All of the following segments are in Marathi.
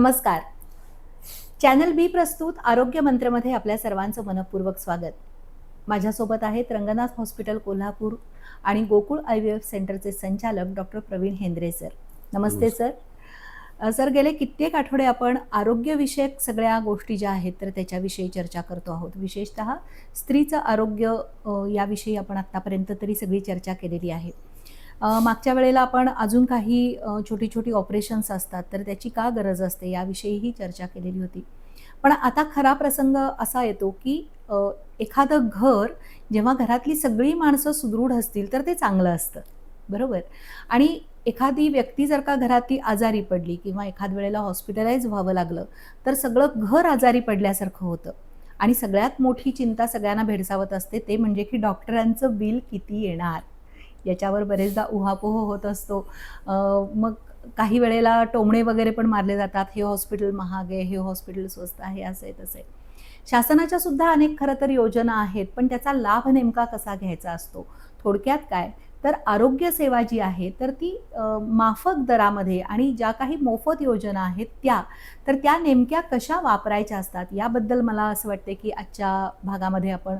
नमस्कार. चॅनल बी प्रस्तुत आरोग्य मंत्रमध्ये आपल्या सर्वांचं मनपूर्वक स्वागत. माझ्यासोबत आहेत रंगनाथ हॉस्पिटल कोल्हापूर आणि गोकुळ आय व्ही एफ सेंटरचे संचालक डॉक्टर प्रवीण हेंद्रे सर. नमस्ते सर. सर गेले कित्येक आठवडे आपण आरोग्यविषयक सगळ्या गोष्टी ज्या आहेत तर त्याच्याविषयी चर्चा करतो आहोत. विशेषत स्त्रीचं आरोग्य याविषयी आपण आत्तापर्यंत तरी सगळी चर्चा केलेली आहे. मागच्या वेळेला आपण अजून काही छोटी छोटी ऑपरेशन्स असतात तर त्याची का गरज असते याविषयीही चर्चा केलेली होती. पण आता खरा प्रसंग असा येतो की एखादं घर जेव्हा घरातली सगळी माणसं सुदृढ असतील तर ते चांगलं असतं. बरोबर? आणि एखादी व्यक्ती जर का घरातली आजारी पडली किंवा एखाद वेळेला हॉस्पिटलाइज व्हावं लागलं तर सगळं घर आजारी पडल्यासारखं होतं. आणि सगळ्यात मोठी चिंता सगळ्यांना भेडसावत असते ते म्हणजे की डॉक्टरांचं बिल किती येणार? याच्यावर बरेचदा उहापोह होत असतो. मग काही वेळेला टोमणे वगैरे पण मारले जातात. हे हॉस्पिटल महाग आहे हे हॉस्पिटल स्वस्त आहे असं आहे तसे शासनाच्या सुद्धा अनेक खरं तर योजना आहेत पण त्याचा लाभ नेमका कसा घ्यायचा असतो? थोडक्यात काय? तर आरोग्य सेवा जी आहे तर ती माफक दरामध्ये आणि ज्या काही मोफत योजना आहेत त्या तर त्या नेमक्या कशा वापरायच्या असतात? याबद्दल मला असं वाटते की आजच्या भागामध्ये आपण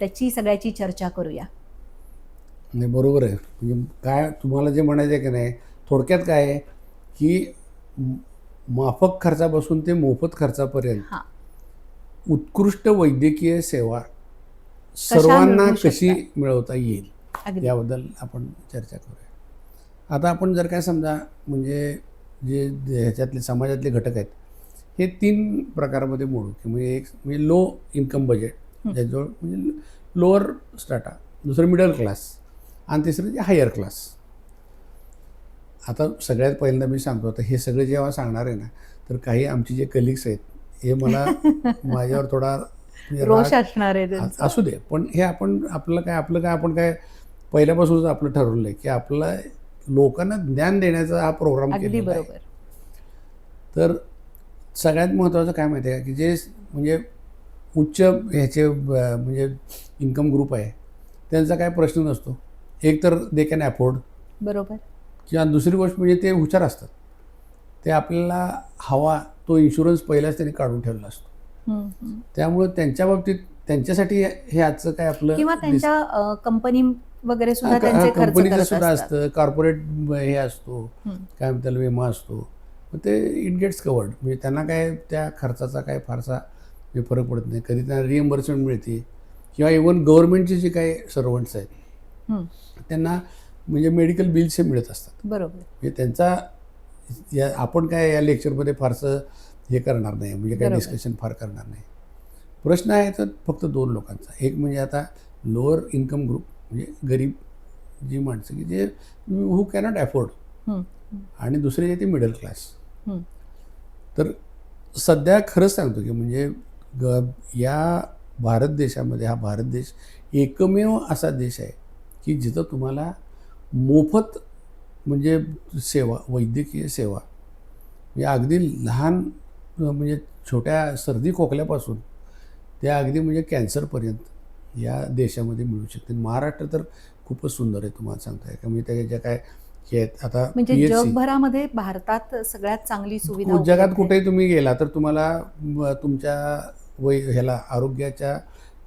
त्याची सगळ्याची चर्चा करूया. नाही बरोबर आहे. म्हणजे काय तुम्हाला जे म्हणायचं आहे की नाही थोडक्यात काय आहे की माफक खर्चापासून ते मोफत खर्चापर्यंत हां. उत्कृष्ट वैद्यकीय सेवा सर्वांना कशी? मिळवता येईल याबद्दल आपण चर्चा करूया. आता आपण जर काय समजा म्हणजे जे ह्याच्यातले समाजातले घटक आहेत हे तीन प्रकारामध्ये मोडू की म्हणजे एक म्हणजे लो इन्कम बजेट. ज्याजवळ म्हणजे लोअर स्टाटा दुसरं मिडल क्लास आणि तिसरं जे हायर क्लास आता सगळ्यात पहिल्यांदा मी सांगतो आता हे सगळं जेव्हा सांगणार आहे ना तर काही आमचे जे कलिग्स आहेत हे मला माझ्यावर थोडा म्हणजे रोष असणार आहे. असू दे पण हे आपण आपलं काय आपलं काय आपण काय पहिल्यापासूनच आपलं ठरवलं आहे की आपला लोकांना ज्ञान देण्याचा हा प्रोग्राम केलेला बरोबर. तर सगळ्यात महत्त्वाचं काय माहिती आहे का की जे म्हणजे उच्च ह्याचे म्हणजे इन्कम ग्रुप आहे त्यांचा काय प्रश्न नसतो. एक तर दे कॅन अफोर्ड बरोबर. किंवा दुसरी गोष्ट म्हणजे ते हुशार असतात. ते आपल्याला हवा तो इन्शुरन्स पहिलाच त्यांनी काढून ठेवला असतो. त्यामुळं त्यांच्या बाबतीत त्यांच्यासाठी हे आजचं काय आपलं किंवा त्यांच्या कंपनी वगैरे सुद्धा कंपनीचं सुद्धा. असतं. कॉर्पोरेट हे असतो. काय म्हणतात विमा असतो. ते इट गेट्स कवर्ड म्हणजे त्यांना काय त्या खर्चाचा काय फारसा फरक पडत नाही. कधी त्यांना रिएम्बर्समेंट मिळते. किंवा इवन गव्हर्नमेंटचे जे काही सर्वंट्स आहेत. त्यांना म्हणजे मेडिकल बिल्स हे मिळत असतात बरोबर म्हणजे त्यांचा या आपण काय या लेक्चरमध्ये फारसं हे करणार नाही म्हणजे काय. डिस्कशन फार करणार नाही प्रश्न आहे तर फक्त दोन लोकांचा एक म्हणजे आता लोअर इन्कम ग्रुप म्हणजे गरीब जी माणसं की जे हू कॅनॉट अफोर्ड. आणि दुसरे जे ते मिडल क्लास. तर सध्या खरंच सांगतो की म्हणजे ग या भारत देशामध्ये हा भारत देश एकमेव असा देश आहे की जिथं तुम्हाला मोफत म्हणजे सेवा वैद्यकीय सेवा म्हणजे अगदी लहान म्हणजे छोट्या सर्दी खोकल्यापासून ते अगदी म्हणजे कॅन्सरपर्यंत या देशामध्ये मिळू शकते. महाराष्ट्र तर खूपच सुंदर आहे तुम्हाला सांगताय का म्हणजे त्याच्या ज्या काय हे आहेत आता म्हणजे जगभरामध्ये भारतात सगळ्यात चांगली सुविधा जगात. कुठेही तुम्ही गेला तर तुम्हाला तुमच्या वै ह्याला आरोग्याच्या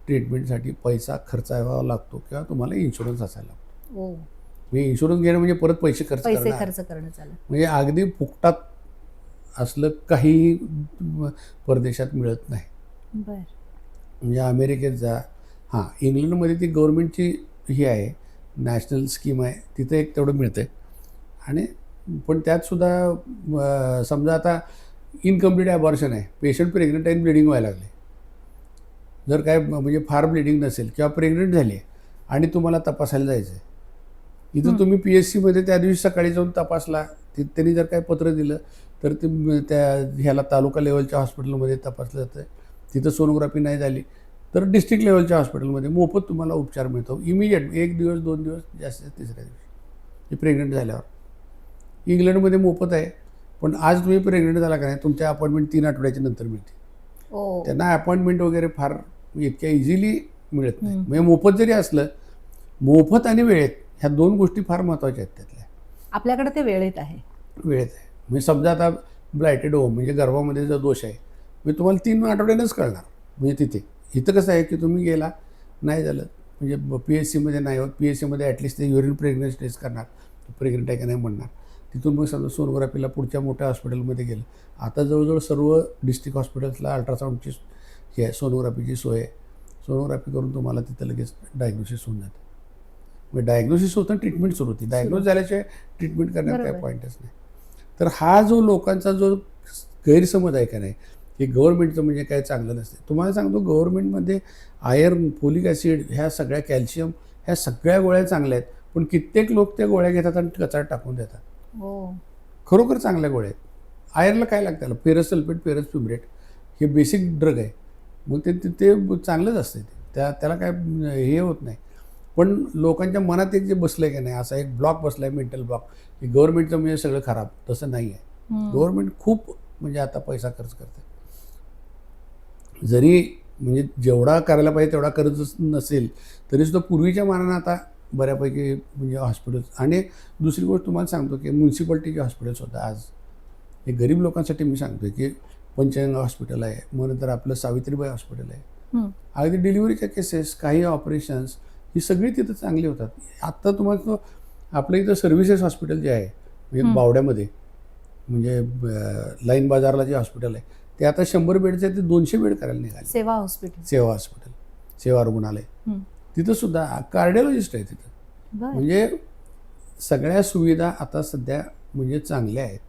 ट्रीटमेंटसाठी पैसा खर्चावा लागतो किंवा तुम्हाला इन्शुरन्स असायला लागतो. ओ, म्हणजे इन्शुरन्स घेणं म्हणजे परत पैसे खर्च पैसे खर्च करणं म्हणजे अगदी फुकटात असलं काही परदेशात मिळत नाही. बर. म्हणजे अमेरिकेत जा. हां इंग्लंडमध्ये ती गव्हर्नमेंटची ही आहे नॅशनल स्कीम आहे तिथं एक तेवढं मिळतं आणि पण त्यातसुद्धा समजा आता इनकम्प्लीट ॲबॉर्शन आहे. पेशंट प्रेग्नंट आहे ब्लिडिंग व्हायला लागले. जर काय म्हणजे फार ब्लिडिंग नसेल किंवा प्रेग्नंट झाली आहे आणि तुम्हाला तपासायला जायचं आहे इथं हं. तुम्ही पी एच सीमध्ये त्या दिवशी सकाळी जाऊन तपासला. ति त्यांनी जर काय पत्र दिलं तर ते त्या ह्याला तालुका लेवलच्या हॉस्पिटलमध्ये तपासलं जातं. तिथं सोनोग्राफी नाही झाली तर डिस्ट्रिक्ट लेवलच्या हॉस्पिटलमध्ये मोफत तुम्हाला उपचार मिळतो. इमिजिएट एक दिवस दोन दिवस जास्तीत तिसऱ्या दिवशी. ते प्रेग्नंट झाल्यावर. इंग्लंडमध्ये मोफत आहे पण आज तुम्ही प्रेग्नंट झाला का नाही तुमच्या अपॉइंटमेंट तीन आठवड्याच्या नंतर मिळते. ओ त्यांना अपॉइंटमेंट वगैरे फार इतक्या इझिली मिळत नाही. म्हणजे मोफत जरी असलं मोफत आणि वेळेत ह्या दोन गोष्टी फार महत्त्वाच्या आहेत त्यातल्या. आपल्याकडे ते वेळेत आहे. वेळेत आहे. म्हणजे समजा आता ब्लायटेड होम म्हणजे गर्भामध्ये जर दोष आहे म्हणजे तुम्हाला तीन आठवड्यानंच कळणार. म्हणजे तिथे. इथं कसं आहे की तुम्ही गेला नाही झालं. म्हणजे पी एच सीमध्ये नाही होत. पी एच सीमध्ये ॲटलिस्ट ते युरिन प्रेग्नन्सी टेस्ट करणार. प्रेग्नंट आहे का नाही म्हणणार. तिथून मग समजा सोनोग्राफीला पुढच्या मोठ्या हॉस्पिटलमध्ये गेलं. आता जवळजवळ सर्व डिस्ट्रिक्ट हॉस्पिटल्सला अल्ट्रासाऊंडची ही आहे सोनोग्राफीची सोय आहे. सोनोग्राफी करून तुम्हाला तिथं लगेच डायग्नोसिस होऊन जातं. मग डायग्नोसिस होतं ट्रीटमेंट सुरू होती. डायग्नोस झाल्याशिवाय ट्रीटमेंट करण्यात बरोबर. पॉईंटच नाही. तर हा जो लोकांचा जो गैरसमज आहे का नाही की गव्हर्नमेंटचं म्हणजे काय चांगलं नसते. तुम्हाला सांगतो गव्हर्नमेंटमध्ये आयर्न फोलिक ॲसिड ह्या सगळ्या कॅल्शियम ह्या सगळ्या गोळ्या चांगल्या आहेत. पण कित्येक लोक त्या गोळ्या घेतात आणि कचऱ्यात टाकून देतात. हो. खरोखर चांगल्या गोळ्या आहेत. आयर्नला काय लागतं फेरस सल्फेट फेरस प्युमरेट हे बेसिक ड्रग आहे. मग ते ते- चांगलंच असते ते. त्या त्याला काय हे होत नाही. पण लोकांच्या मनात एक जे बसलं आहे का नाही असा एक ब्लॉक बसला आहे मेंटल ब्लॉक की गव्हर्नमेंटचं म्हणजे सगळं खराब तसं नाही आहे. गव्हर्नमेंट खूप म्हणजे आता पैसा खर्च करते जरी म्हणजे जेवढा करायला पाहिजे तेवढा करतच नसेल तरी सुद्धा पूर्वीच्या मानानं आता बऱ्यापैकी म्हणजे हॉस्पिटल्स आणि दुसरी गोष्ट तुम्हाला सांगतो की म्युन्सिपाल्टीचे हॉस्पिटल्स होतं आज. हे गरीब लोकांसाठी मी सांगतो की पंचगंगा हॉस्पिटल आहे मग नंतर आपलं सावित्रीबाई हॉस्पिटल आहे. अगदी डिलिव्हरीच्या केसेस काही ऑपरेशन्स ही सगळी तिथं चांगली होतात. आत्ता तुम्हाला तो आपलं इथं सर्व्हिसेस हॉस्पिटल जे आहे म्हणजे. बावड्यामध्ये म्हणजे लाईन बाजारला जे हॉस्पिटल आहे ते आता शंभर बेडचे ते दोनशे बेड करायला निघाले. सेवा हॉस्पिटल. सेवा हॉस्पिटल सेवा रुग्णालय. तिथं सुद्धा कार्डिओलॉजिस्ट आहे तिथं. म्हणजे सगळ्या सुविधा आता सध्या म्हणजे चांगल्या आहेत.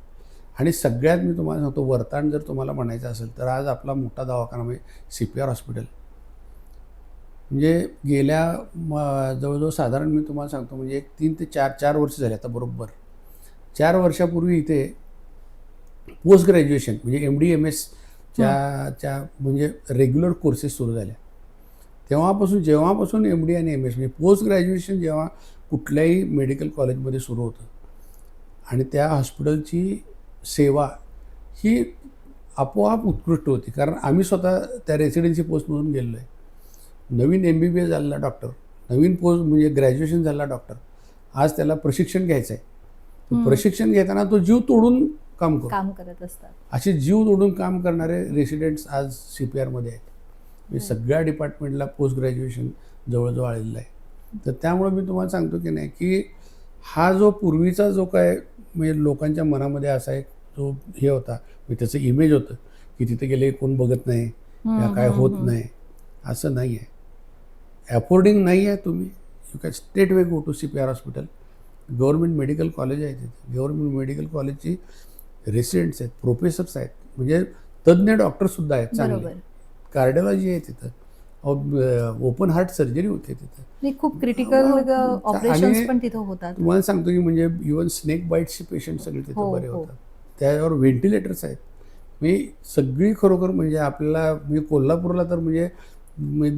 आणि सगळ्यात मी तुम्हाला सांगतो वरताण जर तुम्हाला म्हणायचं असेल तर आज आपला मोठा दवाखाना म्हणजे सी पी आर हॉस्पिटल. म्हणजे गेल्या म- जवळजवळ साधारण मी तुम्हाला सांगतो म्हणजे एक तीन ते चार चार वर्ष झाले आता बरोबर. चार वर्षापूर्वी इथे पोस्ट ग्रॅज्युएशन म्हणजे एम डी एम एसच्या च्या म्हणजे रेग्युलर कोर्सेस सुरू झाल्या. तेव्हापासून जेव्हापासून एम डी आणि एम एस म्हणजे पोस्ट ग्रॅज्युएशन जेव्हा कुठल्याही मेडिकल कॉलेजमध्ये सुरू होतं आणि त्या हॉस्पिटलची सेवा ही आपोआप उत्कृष्ट होती. कारण आम्ही स्वतः त्या रेसिडेन्सी पोस्टमधून गेलेलो आहे. नवीन एम बी बी एस झालेला डॉक्टर नवीन पोस्ट म्हणजे ग्रॅज्युएशन झालेला डॉक्टर आज त्याला प्रशिक्षण घ्यायचं आहे. प्रशिक्षण घेताना तो जीव तोडून काम करतो. काम करत असतात. असे जीव तोडून काम करणारे रेसिडेंट्स आज सी पी आरमध्ये आहेत. म्हणजे सगळ्या डिपार्टमेंटला पोस्ट ग्रॅज्युएशन जवळजवळ आलेलं आहे. तर त्यामुळे मी तुम्हाला सांगतो की नाही की हा जो पूर्वीचा जो काय म्हणजे लोकांच्या मनामध्ये असा एक जो हे होता. त्याचं इमेज होतं की तिथे गेले कोण बघत नाही या काय होत नाही. असं नाही आहे ॲफोर्डिंग नाही आहे तुम्ही. You can state way go to C P R hospital government medical college आहे तिथे. गव्हर्नमेंट मेडिकल कॉलेजची रेसिडेंट्स आहेत प्रोफेसर्स आहेत. म्हणजे तज्ज्ञ डॉक्टरसुद्धा आहेत चांगले. कार्डिओलॉजी आहे तिथं. ओपन हार्ट सर्जरी होते तिथं. खूप क्रिटिकल ऑपरेशन पण तिथं होतात. तुम्हाला सांगतो की म्हणजे इवन स्नेक बाईटचे पेशंट सगळे तिथं हो, बरे हो. होतात. त्याच्यावर व्हेंटिलेटर्स आहेत. मी सगळी खरोखर म्हणजे आपल्याला म्हणजे कोल्हापूरला तर म्हणजे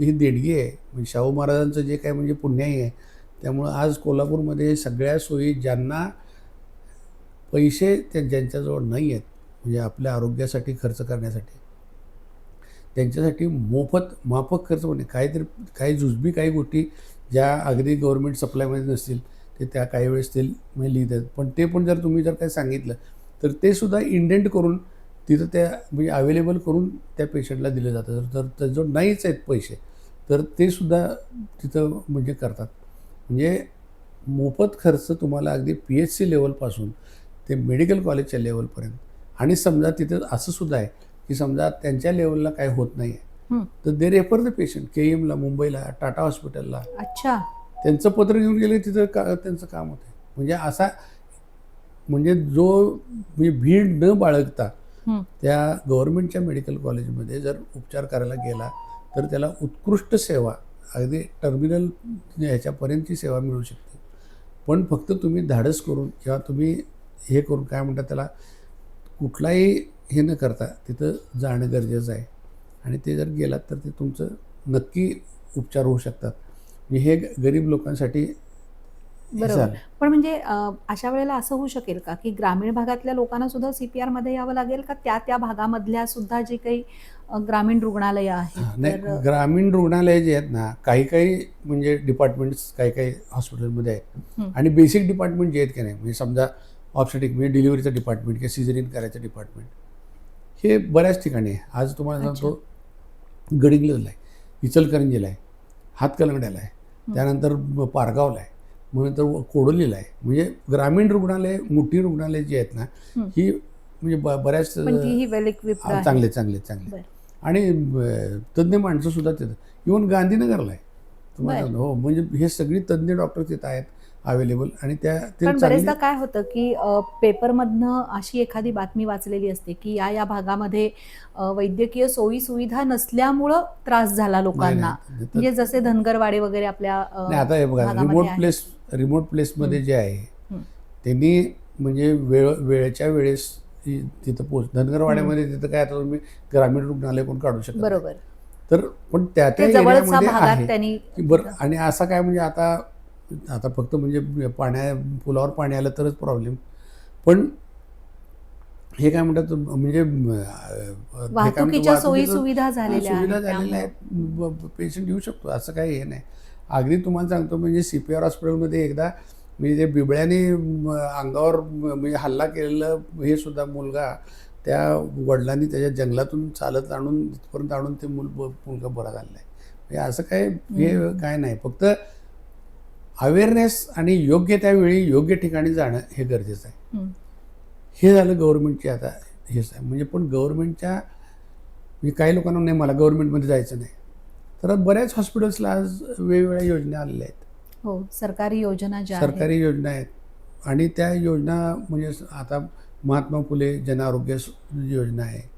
ही देणगी आहे. म्हणजे शाहू महाराजांचं जे काय म्हणजे पुण्याही आहे त्यामुळं आज कोल्हापूरमध्ये सगळ्या सोयी ज्यांना पैसे त्या ज्यांच्याजवळ नाही आहेत म्हणजे आपल्या आरोग्यासाठी खर्च करण्यासाठी त्यांच्यासाठी मोफत माफक खर्च म्हणजे काहीतरी काही जुजबी काही गोष्टी ज्या अगदी गव्हर्नमेंट सप्लायमध्ये नसतील ते त्या काही वेळेस ते म्हणजे लिहितात. पण ते पण जर तुम्ही जर काही सांगितलं तर ते सुद्धा इंडेंट करून तिथं त्या म्हणजे अवेलेबल करून त्या पेशंटला दिलं जातं. जर तर त्याजवळ नाहीच आहेत पैसे तर ते सुद्धा तिथं म्हणजे करतात. म्हणजे मोफत खर्च तुम्हाला अगदी पी एच सी लेवलपासून ते मेडिकल कॉलेजच्या लेवलपर्यंत आणि समजा तिथं असं सुद्धा आहे की समजा त्यांच्या लेवलला काय होत नाही आहे. तर they refer the patient K एमला मुंबईला टाटा हॉस्पिटलला अच्छा. त्यांचं पत्र घेऊन गेले तिथं का त्यांचं काम होतं म्हणजे असा म्हणजे जो म्हणजे भीड न बाळगता. त्या गव्हर्नमेंटच्या मेडिकल कॉलेजमध्ये जर उपचार करायला गेला तर त्याला उत्कृष्ट सेवा अगदी टर्मिनल ह्याच्यापर्यंतची सेवा मिळू शकते. पण फक्त तुम्ही धाडस करून किंवा तुम्ही हे करून काय म्हणतात त्याला कुठलाही हे न करता तिथं जाणं गरजेचं आहे. आणि ते जर गेलात तर ते तुमचं नक्की उपचार होऊ शकतात. म्हणजे हे गरीब लोकांसाठी बरोबर. पण म्हणजे अशा वेळेला असं होऊ शकेल का की ग्रामीण भागातल्या लोकांना सुद्धा सीपीआरमध्ये यावं लागेल का? त्या त्या भागामधल्या सुद्धा जे काही ग्रामीण रुग्णालय आहेत नाही ग्रामीण रुग्णालय जे आहेत ना काही काही म्हणजे डिपार्टमेंट्स काही काही हॉस्पिटलमध्ये आहेत. आणि बेसिक डिपार्टमेंट जे आहेत की नाही म्हणजे समजा ऑप्शटिक म्हणजे डिलिव्हरीचं डिपार्टमेंट किंवा सिझरिन करायचं डिपार्टमेंट हे बऱ्याच ठिकाणी आहे. आज तुम्हाला सांगतो गडिंग्लजला आहे इचलकरंजीला आहे हातकलंगड्याला आहे त्यानंतर पारगावला आहे. मग नंतर कोडोलीला आहे. म्हणजे ग्रामीण रुग्णालय मोठी रुग्णालय जी आहेत ना हं. म्हणजे ब बऱ्याच चांगले चांगले चांगले. आणि तज्ज्ञ माणसं सुद्धा तिथं. इवन गांधीनगरला आहे. तुम्हाला हो म्हणजे हे सगळी तज्ज्ञ डॉक्टर तिथं आहेत. अवेलेबल आणि त्या पण बरेचदा काय होतं की पेपरमधनं अशी एखादी बातमी वाचलेली असते की या या भागामध्ये वैद्यकीय सोयी सुविधा नसल्यामुळं त्रास झाला लोकांना. म्हणजे जसे धनगरवाडे वगैरे आपल्या आता हे बघा रिमोट. प्लेस रिमोट प्लेसमध्ये जे आहे. त्यांनी म्हणजे वेळ वेळेच्या वेळेस तिथं पोच धनगरवाड्यामध्ये तिथं काय आता तुम्ही ग्रामीण रुग्णालय कोण काढू शकत. बरोबर. तर पण त्या त्या भागात त्यांनी बरं आणि असा काय म्हणजे आता आता फक्त म्हणजे पाण्या पुलावर पाणी आलं तरच प्रॉब्लेम पण हे काय म्हणतात म्हणजे वाहतुकीच्या सोयी सुविधा झालेल्या आहेत. पेशंट येऊ शकतो असं काही हे नाही. अगदी तुम्हाला सांगतो म्हणजे सी पी आर हॉस्पिटलमध्ये एकदा म्हणजे ते बिबळ्याने म, अंगावर म, म्हणजे हल्ला केलेलं हे सुद्धा मुलगा त्या वडिलांनी त्याच्या जंगलातून चालत आणून तिथपर्यंत आणून ते मूल मुलगा बरा झालेला आहे. म्हणजे असं काय हे. काय नाही. फक्त अवेअरनेस आणि योग्य त्यावेळी योग्य ठिकाणी जाणं हे गरजेचं आहे. हं. झालं गव्हर्नमेंटची आता हेच आहे म्हणजे पण गव्हर्नमेंटच्या म्हणजे काही लोकांना नाही मला गव्हर्नमेंटमध्ये जायचं नाही. तर बऱ्याच हॉस्पिटल्सला आज वेगवेगळ्या योजना आलेल्या आहेत. हो सरकारी योजना ज्या सरकारी योजना आहेत. आणि त्या योजना म्हणजे आता महात्मा फुले जन आरोग्य स- योजना आहे.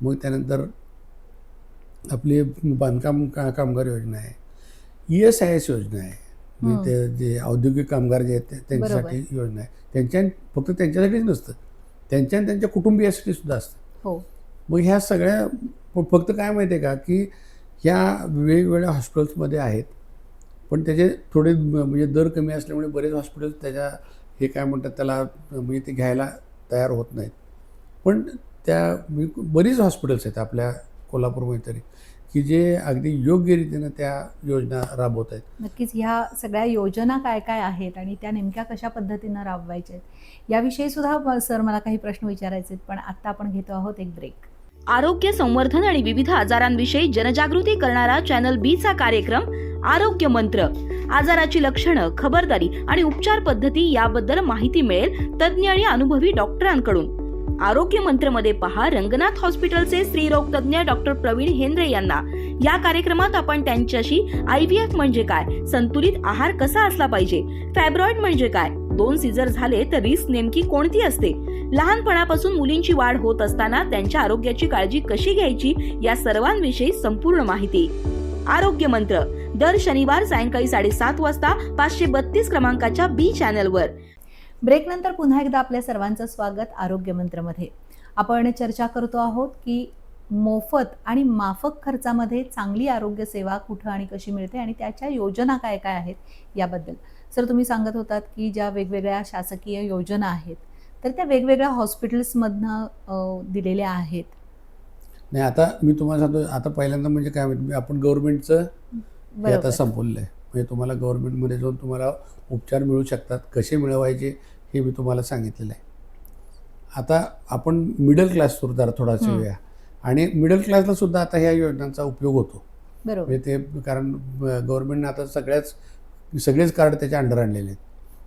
मग त्यानंतर आपली बांधकाम का कामगार योजना आहे. ई एस आय एस योजना आहे. म्हणजे ते जे औद्योगिक कामगार जे आहेत ते- त्यांच्यासाठी योजना आहे. त्यांच्या फक्त त्यांच्यासाठीच नसतं. त्यांच्या आणि त्यांच्या कुटुंबियासाठी सुद्धा असतं. हो. मग ह्या सगळ्या फक्त काय माहिती आहे का? की ह्या वेगवेगळ्या हॉस्पिटल्समध्ये आहेत. पण त्याचे थोडे म्हणजे दर कमी असल्यामुळे बरेच हॉस्पिटल्स त्याच्या हे काय म्हणतात त्याला म्हणजे ते घ्यायला तयार होत नाहीत. पण त्या बरीच हॉस्पिटल्स आहेत आपल्या कोल्हापूरमध्ये तरी. की जे अगदी योग्य रीतीनं त्या योजना राबवत आहेत नक्कीच ह्या सगळ्या योजना काय काय आहेत आणि त्या नेमक्या कशा पद्धतीनं राबवायच्या आहेत याविषयी सुद्धा सर मला काही प्रश्न विचारायचे आहेत पण आत्ता आपण घेतो आहोत एक ब्रेक आरोग्य संवर्धन आणि विविध आजारांविषयी जनजागृती करणारा चॅनल बी चा कार्यक्रम आरोग्य मंत्र. आजाराची लक्षणं खबरदारी आणि उपचार पद्धती याबद्दल माहिती मिळेल तज्ज्ञ आणि अनुभवी डॉक्टरांकडून. आरोग्य मंत्रमध्ये पहा रंगनाथ हॉस्पिटलचे स्त्रीरोग तज्ज्ञ डॉक्टर प्रवीण हेंद्रे यांना. या कार्यक्रमात आपण त्यांच्याशी आय व्ही एफ म्हणजे काय संतुलित आहार कसा असला पाहिजे फॅब्रॉइड म्हणजे काय दोन सीझर झाले तर रिस्क नेमकी कोणती असते? लहानपणापासून मुलींची वाढ होत असताना त्यांच्या आरोग्याची काळजी कशी घ्यायची या सर्वांविषयी संपूर्ण माहिती. आरोग्य मंत्र दर शनिवार सायंकाळी साडेसात वाजता पाचशे बत्तीस क्रमांकाच्या बी चॅनलवर. ब्रेकनंतर पुन्हा एकदा आपल्या सर्वांचं स्वागत आरोग्य मंत्रमध्ये. आपण चर्चा करतो आहोत की मोफत आणि माफक खर्चामध्ये चांगली आरोग्य सेवा कुठं आणि कशी मिळते आणि त्याच्या योजना काय काय आहेत याबद्दल. सर तुम्ही सांगत होतात की ज्या वेगवेगळ्या शासकीय योजना आहेत तर त्या वेगवेगळ्या हॉस्पिटल्समधनं दिलेल्या आहेत. नाही आता मी तुम्हाला सांगतो आता पहिल्यांदा म्हणजे काय माहिती आपण गव्हर्नमेंटचं हे आता संपवलेलं आहे म्हणजे तुम्हाला गव्हर्नमेंटमध्ये जाऊन तुम्हाला उपचार मिळू शकतात कसे मिळवायचे हे मी तुम्हाला सांगितलेलं आहे. आता आपण मिडल क्लास जरा थोडासा. वेळा. आणि मिडल क्लासला सुद्धा आता ह्या योजनांचा उपयोग होतो. बरोबर. म्हणजे ते कारण गव्हर्नमेंटनं आता सगळ्याच सगळेच कार्ड त्याच्या अंडर आणलेले आहेत.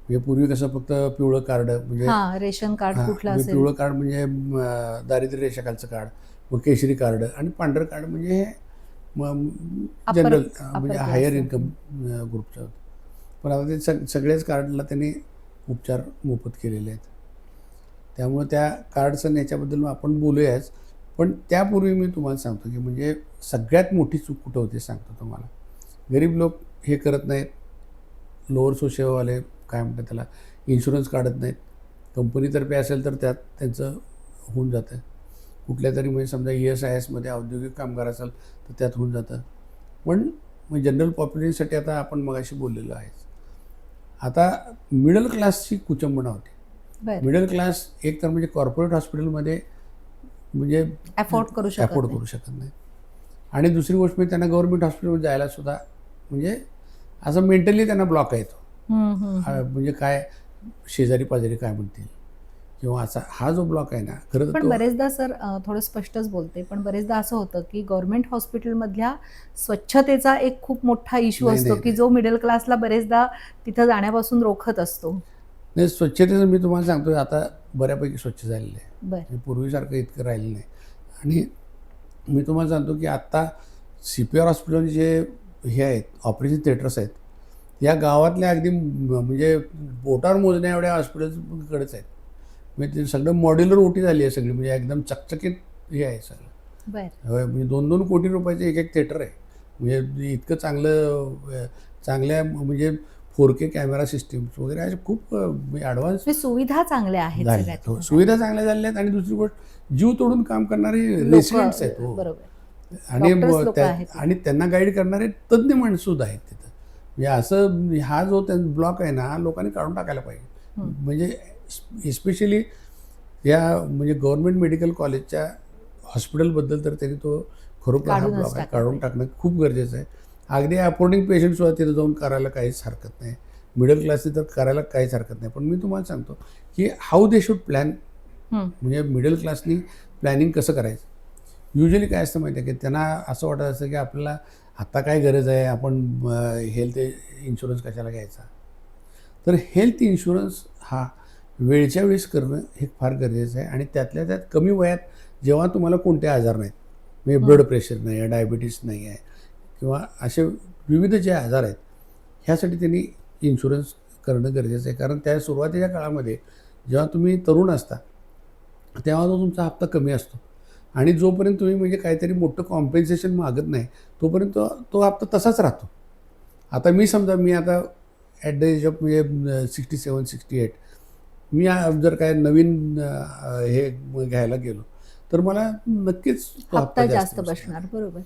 म्हणजे पूर्वी कसं फक्त पिवळं कार्ड म्हणजे रेशन कार्ड कुठलं म्हणजे पिवळं कार्ड म्हणजे दारिद्र्य रेषाखालचं कार्ड मग केशरी कार्ड आणि पांढरं कार्ड म्हणजे हे जनरल म्हणजे हायर. इन्कम ग्रुपचं होतं पण आता ते सग सगळेच कार्डला त्यांनी उपचार मोफत केलेले आहेत. त्यामुळे त्या कार्डचं आणि याच्याबद्दल आपण बोलूयाच. पण त्यापूर्वी मी तुम्हाला सांगतो की म्हणजे सगळ्यात मोठी चूक कुठं होते सांगतो तुम्हाला. गरीब लोक हे करत नाहीत. लोअर सोशलवाले काय म्हणतात त्याला इन्शुरन्स काढत नाहीत. कंपनीतर्फे असेल तर त्यात त्यांचं होऊन जातं. कुठल्या तरी म्हणजे समजा ई एस आय एसमध्ये औद्योगिक कामगार असेल तर त्यात होऊन जातं. पण जनरल पॉप्युलेशनसाठी आता आपण मगाशी बोललेलो आहेच. आता मिडल क्लासची कुचंबना होती. मिडल क्लास एक तर म्हणजे कॉर्पोरेट हॉस्पिटलमध्ये म्हणजे अफोर्ड करू शकत अफोर्ड. करू शकत नाही. आणि दुसरी गोष्ट म्हणजे त्यांना गव्हर्नमेंट हॉस्पिटलमध्ये जायला सुद्धा म्हणजे असं मेंटली त्यांना ब्लॉक येतो म्हणजे काय शेजारी पाजारी काय म्हणतील? किंवा असा हा जो ब्लॉक आहे ना खरं पण बरेचदा सर थोडं स्पष्टच बोलते. पण बरेचदा असं होतं की गव्हर्नमेंट हॉस्पिटलमधल्या स्वच्छतेचा एक खूप मोठा इश्यू असतो की. जो मिडल क्लासला बरेचदा तिथं जाण्यापासून रोखत असतो. नाही स्वच्छतेचं मी तुम्हाला सांगतो आता बऱ्यापैकी स्वच्छ झालेलं आहे. बर. म्हणजे पूर्वीसारखं इतकं राहिलं नाही. आणि मी तुम्हाला सांगतो की आत्ता सी पी आर हॉस्पिटल जे हे आहेत ऑपरेशन थिएटर्स आहेत या गावातल्या अगदी म्हणजे बोटावर मोजण्या एवढ्या हॉस्पिटलकडेच आहेत. म्हणजे ते सगळं मॉड्युलर ओटी झाली आहे सगळी म्हणजे एकदम चकचकीत हे आहे सगळं. होय, म्हणजे दोन दोन कोटी रुपयाचं एक एक थिएटर आहे. म्हणजे इतकं चांगलं चांगल्या म्हणजे फोर के कॅमेरा सिस्टीम्स वगैरे असे खूप ॲडव्हान्स म्हणजे सुविधा चांगल्या आहेत हो, सुविधा चांगल्या झालेल्या आहेत आणि दुसरी गोष्ट जीव तोडून काम करणारे लोकं- रेसिडेंट्स आहेत हो. आणि. आणि त्यांना गाईड करणारे तज्ज्ञ माणसं सुद्धा आहेत तिथं. म्हणजे असं हा जो त्यांचा ब्लॉक आहे ना हा लोकांनी काढून टाकायला पाहिजे. हं. म्हणजे एस्पेशली या म्हणजे गव्हर्नमेंट मेडिकल कॉलेजच्या हॉस्पिटलबद्दल तर त्यांनी तो खरोखर हा काढून टाकणं खूप गरजेचं आहे. अगदी अफोर्डिंग पेशंट सुद्धा तिथं जाऊन करायला काहीच हरकत नाही. मिडल क्लासने तर करायला काहीच हरकत नाही. पण मी तुम्हाला सांगतो की हाऊ दे शुड प्लॅन. म्हणजे मिडल क्लासनी प्लॅनिंग कसं करायचं? युजली काय असतं माहिती आहे की त्यांना असं वाटत असतं की आपल्याला आत्ता काय गरज आहे? आपण हेल्थ इन्शुरन्स कशाला घ्यायचा? तर हेल्थ इन्शुरन्स हा वेळच्या वेळेस करणं हे फार गरजेचं आहे. आणि त्यातल्या त्यात कमी वयात जेव्हा तुम्हाला कोणते आजार नाहीत म्हणजे. ब्लड प्रेशर नाही आहे डायबिटीस नाही आहे किंवा असे विविध जे आजार आहेत ह्यासाठी त्यांनी इन्शुरन्स करणं गरजेचं आहे. कारण त्या सुरुवातीच्या काळामध्ये जेव्हा तुम्ही तरुण असता तेव्हा तो तुमचा हप्ता कमी असतो. आणि जोपर्यंत तुम्ही म्हणजे काहीतरी मोठं कॉम्पेन्सेशन मागत नाही तोपर्यंत तो तो हप्ता तसाच राहतो. आता मी समजा मी आता ॲट द एज ऑफ म्हणजे सिक्स्टी सेवन सिक्स्टी एट मी जर काय नवीन हे घ्यायला गेलो तर मला नक्कीच जास्त बसणार. बरोबर.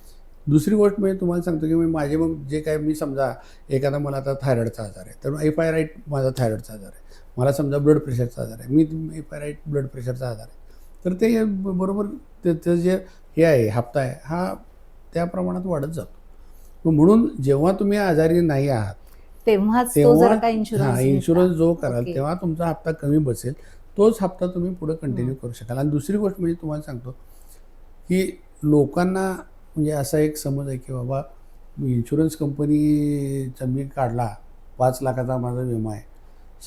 दुसरी गोष्ट म्हणजे तुम्हाला सांगतो की मी माझे मग जे काय मी समजा एखादा मला आता थायरॉईडचा आजार आहे तर एफ आय राईट माझा थायरॉईडचा आजार आहे. मला समजा ब्लड प्रेशरचा आजार आहे मी एफ आय राईट ब्लड प्रेशरचा आजार आहे. तर ते बरोबर त्याचं जे हे आहे हप्ता आहे हा त्या प्रमाणात वाढत जातो. म्हणून जेव्हा तुम्ही आजारी नाही आहात तेव्हाच तो तेव्हा जर का हा इन्शुरन्स इन्शुरन्स जो कराल. तेव्हा तुमचा हप्ता कमी बसेल. तोच हप्ता तुम्ही पुढे कंटिन्यू करू शकाल. आणि दुसरी गोष्ट म्हणजे तुम्हाला सांगतो की लोकांना म्हणजे असा एक समज आहे की बाबा इन्शुरन्स कंपनीचा मी काढला पाच लाखाचा माझा विमा आहे.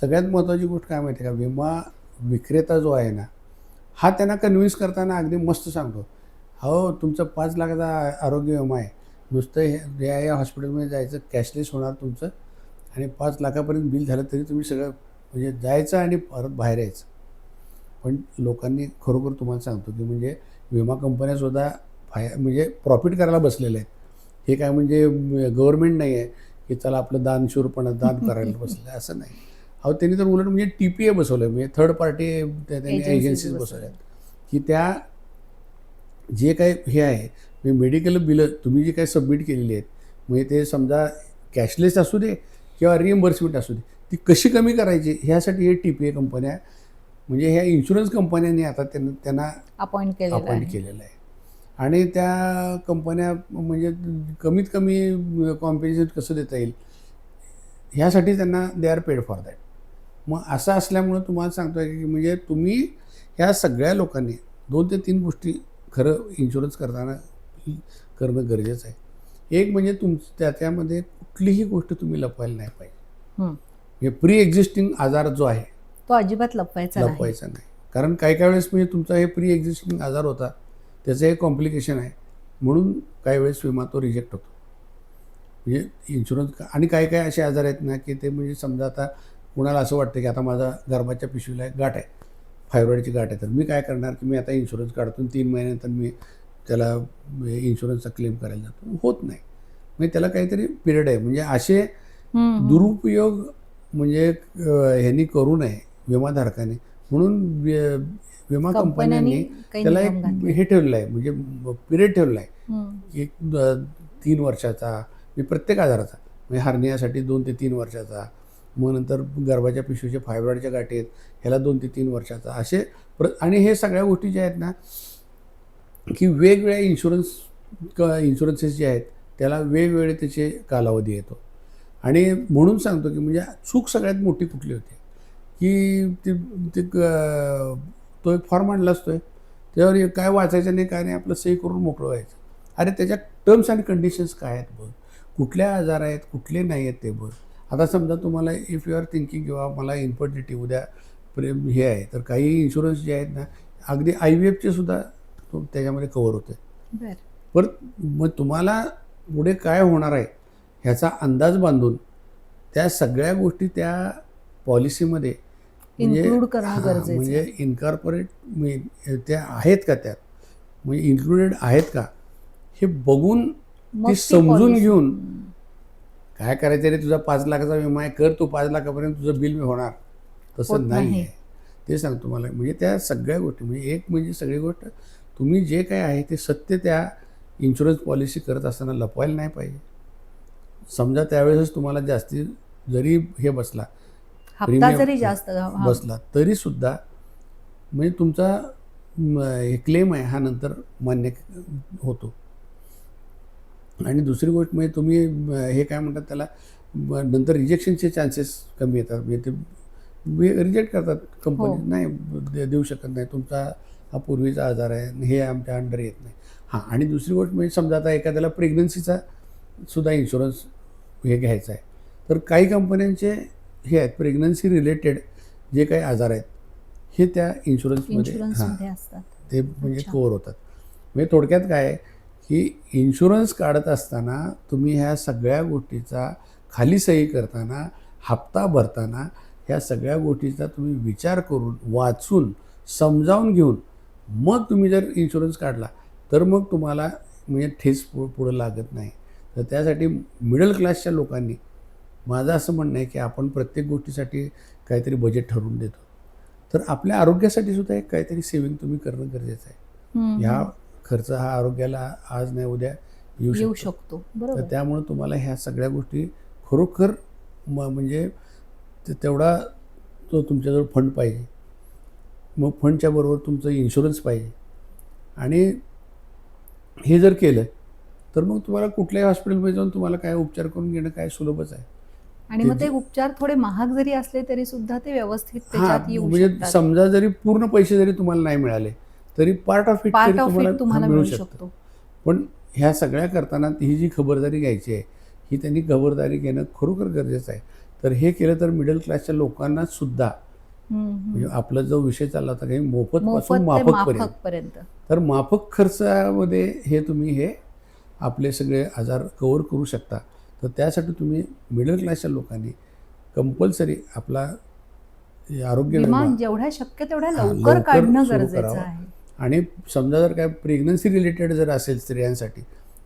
सगळ्यात महत्त्वाची गोष्ट काय माहिती आहे का? विमा विक्रेता जो आहे ना हा त्यांना कन्व्हिन्स करताना अगदी मस्त सांगतो हो तुमचा पाच लाखाचा आरोग्य विमा आहे. नुसतं हे या हॉस्पिटलमध्ये जायचं कॅशलेस होणार तुमचं. आणि पाच लाखापर्यंत बिल झालं तरी तुम्ही सगळं म्हणजे जायचं आणि परत बाहेर यायचं. पण लोकांनी खरोखर तुम्हाला सांगतो की म्हणजे विमा कंपन्यासुद्धा फाय म्हणजे प्रॉफिट करायला बसलेले आहेत. हे काय म्हणजे गव्हर्नमेंट नाही आहे की चला आपलं दान शूरपणा दान करायला बसलं आहे असं नाही. अहो त्यांनी तर उलट म्हणजे टी पी ए बसवलं आहे म्हणजे थर्ड पार्टी त्यांनी एजन्सीज बसवल्या. बसवल्या आहेत की त्या जे काही हे आहे म्हणजे मेडिकल बिलं तुम्ही जी काही सबमिट केलेली आहेत म्हणजे ते समजा कॅशलेस असू दे किंवा रिएम्बर्समेंट असू दे ती कशी कमी करायची ह्यासाठी हे टी पी ए कंपन्या म्हणजे ह्या इन्शुरन्स कंपन्यांनी आता त्यांना त्यांना अपॉइंट केलेलं अपॉइंट आहे. केलेलं आहे. आणि त्या कंपन्या म्हणजे कमीत कमी कॉम्पेन्सेट कसं देता येईल? ह्यासाठी त्यांना they are paid for that मग असं असल्यामुळं तुम्हाला सांगतो आहे की म्हणजे तुम्ही ह्या सगळ्या लोकांनी दोन ते तीन गोष्टी खरं इन्शुरन्स करताना करणं गरजेचं आहे. एक म्हणजे तुम त्या त्यामध्ये कुठलीही गोष्ट तुम्ही लपवायला नाही पाहिजे. हं. म्हणजे प्री एक्झिस्टिंग आजार जो आहे तो अजिबात लपवायचा नाही. लपवायचा नाही. कारण काही काही वेळेस म्हणजे तुमचा हे प्री एक्झिस्टिंग आजार होता त्याचं हे कॉम्प्लिकेशन आहे म्हणून काही वेळेस विमा तो रिजेक्ट होतो. म्हणजे इन्शुरन्स आणि काही काही असे आजार आहेत ना की ते म्हणजे समजा आता कुणाला असं वाटतं की आता माझा गर्भाच्या पिशवीला एक गाठ आहे फायरॉईडची गाठ आहे तर मी काय करणार की मी आता इन्शुरन्स काढतो तीन महिन्यानंतर मी त्याला इन्शुरन्सचा क्लेम करायला जातो. होत नाही. म्हणजे त्याला काहीतरी पिरियड आहे. म्हणजे असे. दुरुपयोग म्हणजे ह्यांनी करू नये विमाधारकाने. म्हणून विमा कंपन्यांनी त्याला एक. हे ठेवलेलं आहे म्हणजे पिरियड ठेवलेला आहे एक तीन वर्षाचा म्हणजे प्रत्येक आजाराचा. म्हणजे हर्नियासाठी दोन ते तीन वर्षाचा. मग नंतर गर्भाच्या पिशवीचे फायब्रॉइडच्या गाठी आहेत. ह्याला दोन ते तीन वर्षाचा. असे प्र आणि हे सगळ्या गोष्टी ज्या आहेत ना की वेगवेगळ्या इन्शुरन्स क इन्शुरन्सेस जे आहेत त्याला वेगवेगळे त्याचे कालावधी येतो. आणि म्हणून सांगतो की म्हणजे चूक सगळ्यात मोठी कुठली होती? की ती ते क- तो एक फॉर्म आणला असतोय. त्यावर काय वाचायचं नाही काय नाही आपलं सही करून मोकळं व्हायचं. अरे त्याच्या टर्म्स अँड कंडिशन्स काय आहेत बघ? कुठल्या आजार आहेत कुठले नाही आहेत ते बघ? आता समजा तुम्हाला इफ यू आर थिंकिंग किंवा मला इन्फर्टिलिटी उद्या प्रेम हे आहे तर काही इन्शुरन्स जे आहेत ना अगदी आय व्ही एफचे सुद्धा तो त्याच्यामध्ये कवर होते पर मग तुम्हाला पुढे काय होणार आहे ह्याचा अंदाज बांधून त्या सगळ्या गोष्टी त्या पॉलिसीमध्ये म्हणजे इन्कॉर्पोरेट त्या आहेत का त्यात? म्हणजे इन्क्लुडेड आहेत का? हे बघून ती समजून घेऊन काय करायचं रे तुझा पाच लाखाचा विमा आहे कर तू पाच लाखापर्यंत तुझं बिल होणार. होत तसं नाही. आहे ते सांगतो तुम्हाला. म्हणजे त्या सगळ्या गोष्टी म्हणजे एक म्हणजे सगळी गोष्ट तुम्ही जे काय आहे ते सत्य त्या इन्शुरन्स पॉलिसी करत असताना लपवायला नाही पाहिजे. समजा त्यावेळेसच तुम्हाला जास्ती जरी हे बसला हप्ता जरी जास्त बसला तरीसुद्धा म्हणजे तुमचा हे क्लेम आहे हा नंतर मान्य होतो. आणि दुसरी गोष्ट म्हणजे तुम्ही हे काय म्हणतात त्याला नंतर रिजेक्शनचे चान्सेस कमी येतात. म्हणजे ते रिजेक्ट करतात कंपनी हो. नाही देऊ शकत नाही. तुमचा हा पूर्वीचा आजार आहे आणि हे आमच्या अंडर येत नाही. हां आणि दुसरी गोष्ट म्हणजे समजा आता एखाद्याला प्रेग्नन्सीचा सुद्धा इन्शुरन्स हे घ्यायचा आहे. तर काही कंपन्यांचे हे आहेत प्रेग्नन्सी रिलेटेड जे काही आजार आहेत हे त्या इन्शुरन्समध्ये इन्शुरन्स हां ते म्हणजे. कवर होतात. म्हणजे थोडक्यात काय आहे की इन्शुरन्स काढत असताना तुम्ही ह्या सगळ्या गोष्टीचा खाली सही करताना हप्ता भरताना ह्या सगळ्या गोष्टीचा तुम्ही विचार करून वाचून समजावून घेऊन मग तुम्ही जर इन्शुरन्स काढला तर मग तुम्हाला म्हणजे ठेस पुढं लागत नाही. तर त्यासाठी मिडल क्लासच्या लोकांनी माझं असं म्हणणं आहे की आपण प्रत्येक गोष्टीसाठी काहीतरी बजेट ठरवून देतो. तर आपल्या आरोग्यासाठी सुद्धा एक काहीतरी सेविंग तुम्ही करणं गरजेचं आहे. ह्या खर्च हा आरोग्याला आज नाही उद्या येऊ येऊ शकतो. तर त्यामुळे तुम्हाला ह्या सगळ्या गोष्टी खरोखर म्हणजे तेवढा तो तुमच्याजवळ फंड पाहिजे. मग फंडच्या बरोबर तुमचं इन्शुरन्स पाहिजे. आणि हे जर केलं तर मग तुम्हाला कुठल्याही हॉस्पिटलमध्ये जाऊन तुम्हाला काय उपचार करून घेणं काय सुलभच आहे. आणि मग ते उपचार थोडे महाग जरी असले तरी सुद्धा ते व्यवस्थित म्हणजे समजा जरी पूर्ण पैसे जरी तुम्हाला नाही मिळाले तरी पार्ट ऑफ इट तुम्हाला मिळू शकतं. पण ह्या सगळ्या करताना ही जी खबरदारी घ्यायची आहे ही त्यांनी खबरदारी घेणं खरोखर गरजेचं आहे. तर हे केलं तर मिडल क्लासच्या लोकांना सुद्धा. म्हणजे आपला जो विषय चालला होता काही मोफत पासून माफक पर्यंत. तर माफक खर्चामध्ये हे तुम्ही हे आपले सगळे आजार कवर करू शकता. तर त्यासाठी तुम्ही मिडल क्लासच्या लोकांनी कंपल्सरी आपला आरोग्य विमा जेवढ्या शक्य तेवढ्या लवकर काढणं गरजेचं. आहे. आणि समजा जर काय प्रेग्नन्सी रिलेटेड जर असेल स्त्रियांसाठी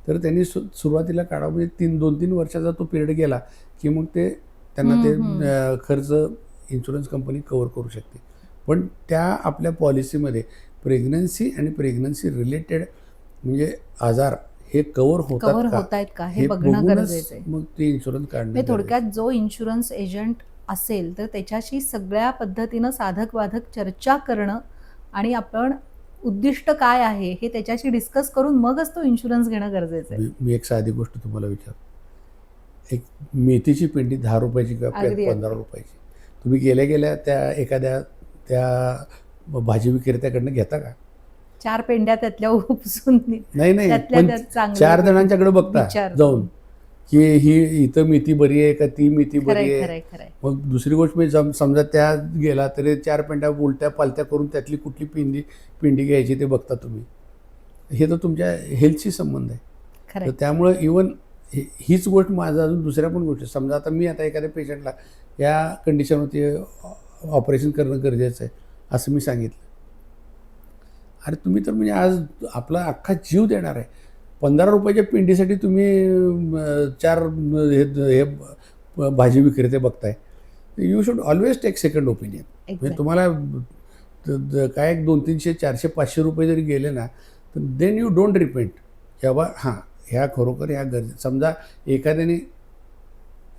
तर त्यांनी सुरुवातीला काढावं. म्हणजे तीन दोन तीन वर्षाचा तो पिरियड गेला की मग ते त्यांना ते खर्च इन्शुरन्स कंपनी कवर करू शकते. पण त्या आपल्या पॉलिसीमध्ये प्रेग्नन्सी आणि प्रेग्नन्सी रिलेटेड म्हणजे आजार हे कवर कव्हर होतात का? होत आहेत का? हे बघणं गरजेचं आहे. मग ते इन्शुरन्स काढणं म्हणजे. थोडक्यात जो इन्शुरन्स एजंट असेल तर त्याच्याशी सगळ्या पद्धतीनं साधक बाधक चर्चा करणं आणि आपण उद्दिष्ट काय आहे हे त्याच्याशी डिस्कस करून मगच तो इन्शुरन्स घेणं गरजेचं आहे. मी एक साधी गोष्ट तुम्हाला विचार एक मेथीची पेंडी दहा रुपयाची किंवा. पंधरा रुपयाची. तुम्ही गेल्या गेल्या त्या एखाद्या त्या भाजी विक्रेत्याकडनं घेता का? चार पेंड्या त्यातल्या उपसून नाही नाही चार जणांच्याकडे बघता जाऊन की ही इथं मेथी बरी आहे का ती मेथी बरी आहे? मग दुसरी गोष्ट म्हणजे सम- समजा त्या गेला तरी चार पेंड्या उलट्या पालत्या करून त्यातली कुठली पिंडी पिंडी घ्यायची ते बघता तुम्ही. हे तर तुमच्या हेल्थशी संबंध आहे. तर त्यामुळं इवन हीच गोष्ट माझं अजून दुसऱ्या पण गोष्टी समजा आता मी आता एखाद्या पेशंटला या कंडिशनवरती ऑपरेशन करणं गरजेचं आहे असं मी सांगितलं. अरे तुम्ही तर म्हणजे आज आपला अख्खा जीव देणार आहे. पंधरा रुपयाच्या पिंडीसाठी तुम्ही चार हे भाजी विक्रेते बघताय. You should always take second opinion म्हणजे. तुम्हाला काय एक दोन तीनशे चारशे पाचशे रुपये जरी गेले ना तर देन यू डोंट रिपेंट किंवा हां ह्या खरोखर ह्या गरजे समजा एखाद्याने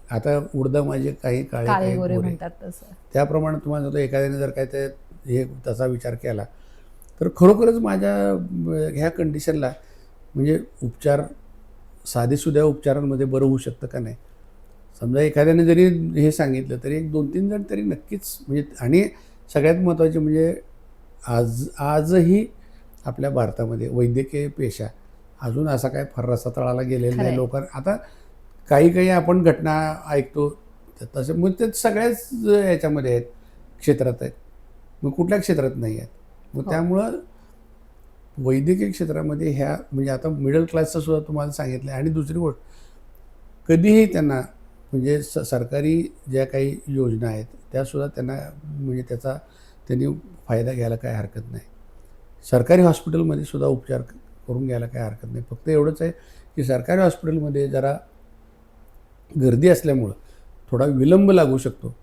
आता उडदा माझे काही काळे काळे काही गोरे गोरे. म्हणतात तसं. त्याप्रमाणे तुम्हाला सांगतो एखाद्याने जर काय ते हे तसा विचार केला तर खरोखरच माझ्या ह्या कंडिशनला म्हणजे उपचार साधेसुद्धा उपचारांमध्ये बरं होऊ शकतं का नाही? समजा एखाद्याने जरी हे सांगितलं तरी एक दोन तीन जण तरी नक्कीच म्हणजे आणि सगळ्यात महत्त्वाचे म्हणजे आज आजही आपल्या भारतामध्ये वैद्यकीय पेशा अजून असा काय फर्रासा तळाला गेलेला. नाही लोक आता काही काही आपण घटना ऐकतो तसे मग ते सगळ्याच याच्यामध्ये आहेत क्षेत्रात आहेत. मग कुठल्या क्षेत्रात नाही आहेत? मग हो. त्यामुळं वैद्यकीय क्षेत्रामध्ये ह्या म्हणजे आता मिडल क्लासचं सुद्धा तुम्हाला सांगितलं आणि दुसरी गोष्ट कधीही त्यांना म्हणजे स सरकारी ज्या काही योजना आहेत त्यासुद्धा त्यांना म्हणजे त्याचा त्यांनी फायदा घ्यायला काय हरकत नाही. सरकारी हॉस्पिटलमध्ये सुद्धा उपचार करून घ्यायला काय हरकत नाही. फक्त एवढंच आहे की सरकारी हॉस्पिटलमध्ये जरा गर्दी असल्यामुळं थोडा विलंब लागू शकतो.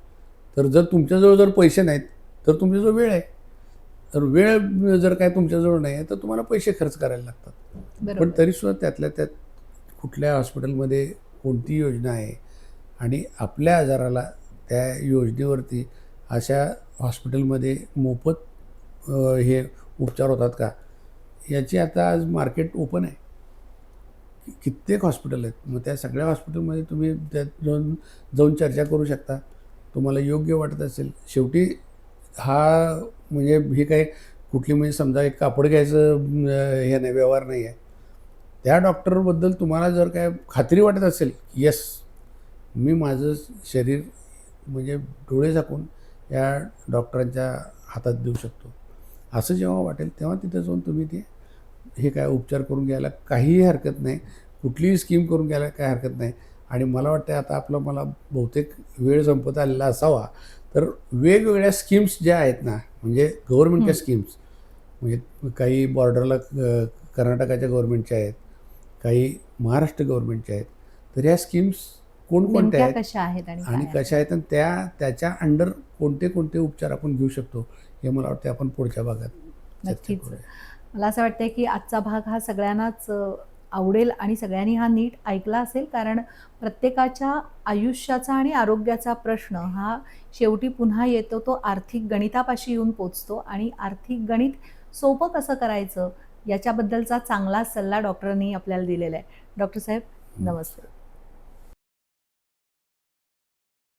तर जर तुमच्याजवळ जर पैसे नाहीत तर तुमच्याजवळ वेळ आहे. तर वेळ जर काय तुमच्याजवळ नाही आहे तर तुम्हाला पैसे खर्च करायला लागतात. पण तरीसुद्धा त्यातल्या त्यात कुठल्या हॉस्पिटलमध्ये कोणती योजना आहे आणि आपल्या आजाराला त्या योजनेवरती अशा हॉस्पिटलमध्ये मोफत हे उपचार होतात का? याची आता आज मार्केट ओपन आहे. कित्येक हॉस्पिटल आहेत. मग त्या सगळ्या हॉस्पिटलमध्ये तुम्ही त्यात जाऊन जाऊन चर्चा करू शकता. तुम्हाला योग्य वाटत असेल. शेवटी हा म्हणजे ही काय कुठली म्हणजे समजा एक कापड घ्यायचं हे नाही व्यवहार नाही आहे. त्या डॉक्टरबद्दल तुम्हाला जर काय खात्री वाटत असेल येस मी माझं शरीर म्हणजे डोळे झाकून या डॉक्टरांच्या हातात देऊ शकतो. असं जेव्हा वाटेल तेव्हा तिथं जाऊन तुम्ही ते हे काय उपचार करून घ्यायला काहीही हरकत नाही कुठलीही स्कीम करून घ्यायला काय हरकत नाही आणि मला वाटतं आता आपलं मला बहुतेक वेळ संपत आलेला असावा तर वेगवेगळ्या स्कीम्स ज्या आहेत ना म्हणजे गव्हर्नमेंटच्या. स्कीम्स म्हणजे काही बॉर्डरला कर्नाटकाच्या गव्हर्नमेंटच्या आहेत काही महाराष्ट्र गव्हर्नमेंटच्या आहेत तर ह्या स्कीम्स कोणकोणत्या आहेत कशा आहेत आणि? कशा आहेत आणि त्या त्याच्या अंडर कोणते कोणते उपचार आपण घेऊ शकतो हे मला वाटतं आपण पुढच्या भागात नक्कीच. मला असं वाटतंय की आजचा भाग हा सगळ्यांनाच आवडेल आणि सगळ्यांनी हा नीट ऐकला असेल. कारण प्रत्येकाच्या आयुष्याचा आणि आरोग्याचा प्रश्न हा शेवटी पुन्हा येतो तो आर्थिक गणितापाशी येऊन पोचतो. आणि आर्थिक गणित सोपं कसं करायचं याच्याबद्दलचा चांगला सल्ला डॉक्टरांनी आपल्याला दिलेला आहे. डॉक्टर साहेब नमस्ते.